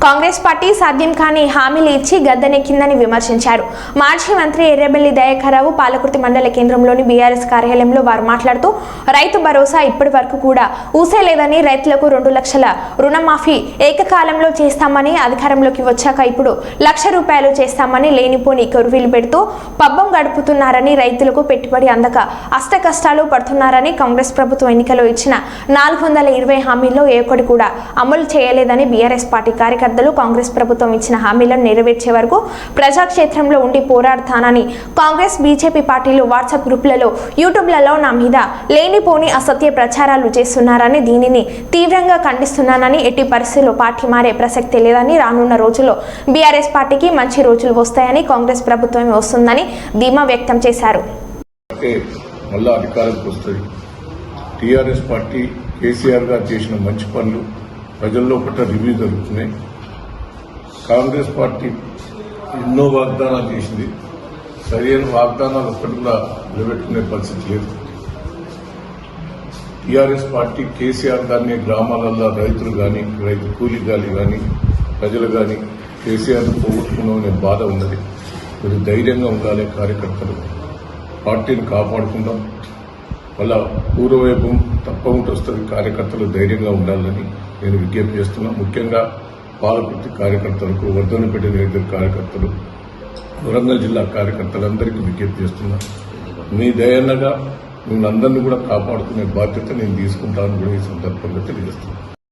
Congress party సాధ్యం కాని హామీలు ఇచ్చి గద్దెనెక్కిందని విమర్శించారు. మాజీ మంత్రి ఎర్రబెల్లి దయాకరావు పాలకుర్తి మండల కేంద్రంలోని బీఆర్ఎస్ కార్యాలయంలో వారు మాట్లాడుతూ రైతు భరోసా ఇప్పటి వరకు కూడా ఊసేలేదని రైతులకు రెండు లక్షల రుణమాఫీ ఏకకాలంలో చేస్తామని అధికారంలోకి వచ్చాక ఇప్పుడు లక్ష రూపాయలు చేస్తామని లేనిపోని కొరువీలు పెడుతూ పబ్బం గడుపుతున్నారని రైతులకు పెట్టుబడి అందక అష్ట కష్టాలు పడుతున్నారని కాంగ్రెస్ ప్రభుత్వం ఎన్నికలో ఇచ్చిన నాలుగు వందల ఇరవై హామీల్లో ఏ ఒక్కటి కూడా అమలు చేయలేదని బీఆర్ఎస్ పార్టీ కార్యకర్తలు కాంగ్రెస్ ప్రభుత్వం ఇచ్చిన హామీలను నెరవేర్చే వరకు ప్రజాక్షేత్రంలో ఉండి పోరాడతానని కాంగ్రెస్ బీజేపీ పార్టీలు వాట్సాప్ గ్రూపులలో యూట్యూబ్లలో నా మీద లేనిపోని అసత్య ప్రచారాలు చేస్తున్నారని దీనిని తీవ్రంగా ఖండిస్తున్నానని ఎట్టి పరిస్థితుల్లో పార్టీ మారే ప్రసక్తి లేదని రానున్న రోజుల్లో బీఆర్ఎస్ పార్టీకి మంచి రోజులు వస్తాయని కాంగ్రెస్ ప్రభుత్వం వస్తుందని ధీమా వ్యక్తం చేశారు. మళ్ళా అధికారంకి వస్తుంది టీఆర్ఎస్ పార్టీ కేసీఆర్ గారు చేసిన మంచి పనులు ప్రజల్లో పట్ల రివ్యూ జరుగుతున్నాయి. కాంగ్రెస్ పార్టీ ఎన్నో వాగ్దానాలు చేసింది. సరైన వాగ్దానాలు ఒక్కటి కూడా నిలబెట్టుకునే పరిస్థితి లేదు. టీఆర్ఎస్ పార్టీ కేసీఆర్ గారిని గ్రామాలలో రైతులు కానీ రైతు కూలీ గాలి కానీ ప్రజలు కానీ కేసీఆర్ పోగొట్టుకున్నామనే బాధ ఉన్నది. మీరు ధైర్యంగా ఉండాలి కార్యకర్తలు. పార్టీని కాపాడుకుందాం. మళ్ళా పూర్వవైపు తప్పకుండా వస్తుంది. కార్యకర్తలు ధైర్యంగా ఉండాలని నేను విజ్ఞప్తి చేస్తున్నా. ముఖ్యంగా పాలకుర్తి కార్యకర్తలకు వర్ధనపేట నియోజక కార్యకర్తలు వరంగల్ జిల్లా కార్యకర్తలందరికీ విజ్ఞప్తి చేస్తున్నా. మీ దయన్నగా మిమ్మల్ని అందరినీ కూడా కాపాడుకునే బాధ్యత నేను తీసుకుంటానని కూడా ఈ సందర్భంగా తెలియజేస్తున్నాను